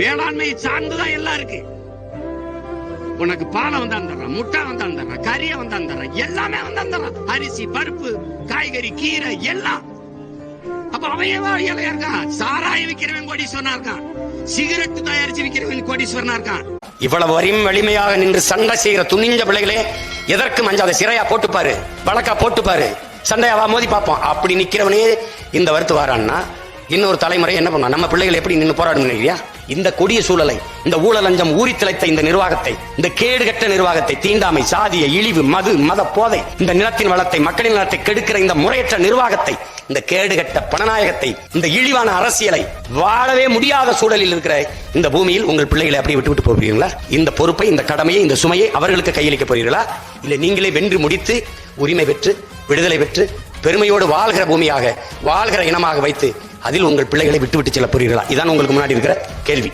வேளாண்மை சார்ந்துதான் எல்லாம் இருக்கு. உனக்கு பாலை வந்து தர்றான் முட்டை வந்து தர்றான் கறியை வந்து தர்றான் எல்லாமே வந்து தர்றான் அரிசி பருப்பு காய்கறி கீரை எல்லாம். அப்ப அவையவா இலையா இருக்கான்? சாராய விக்கிறவன் கோடீஸ்வரனா இருக்கான். சிகரெட் தயாரிச்சு விக்கிறவன் கோடீஸ்வரனா இருக்கான். இவ்வளவு வரையும் வலிமையாக நின்று சண்டை செய்கிற துணிஞ்ச பிள்ளைகளே எதற்கு மஞ்சாத சிறையா போட்டுப்பாரு வழக்கா போட்டுப்பாரு. சண்டையாவா மோதி பார்ப்போம். அப்படி நிக்கிறவனே இந்த வருத்து வாரான்னா இன்னொரு தலைமுறை என்ன பண்ணுவான்? நம்ம பிள்ளைகள் எப்படி நின்று போராடும் நினைக்கிறியா? இந்த கொடிய சூழலை இந்த ஊழலஞ்சம் ஊறி திளைத்த இந்த நிர்வாகத்தை இந்த கேடுகட்ட நிர்வாகத்தை தீண்டாமை சாதிய இழிவு மது மத போதை இந்த நிலத்தின் வளத்தை மக்களின் நலத்தை கெடுக்கிற இந்த முறையற்ற நிர்வாகத்தை இந்த கேடுகட்ட பணநாயகத்தை இந்த இழிவான அரசியலை வாழவே முடியாத சூழலில் இருக்கிற இந்த பூமியில் உங்கள் பிள்ளைகளை அப்படியே விட்டு விட்டு போகிறீங்களா இந்த பொறுப்பை இந்த கடமையை இந்த சுமையை அவர்களுக்கு கையளிக்க போறீர்களா இல்லை நீங்களே வென்று முடித்து உரிமை பெற்று விடுதலை பெற்று பெருமையோடு வாழ்கிற பூமியாக வாழ்கிற இனமாக வைத்து அதில் உங்கள் பிள்ளைகளை விட்டுவிட்டு செல்ல போறீர்களா? இதான் உங்களுக்கு முன்னாடி இருக்கிற கேள்வி.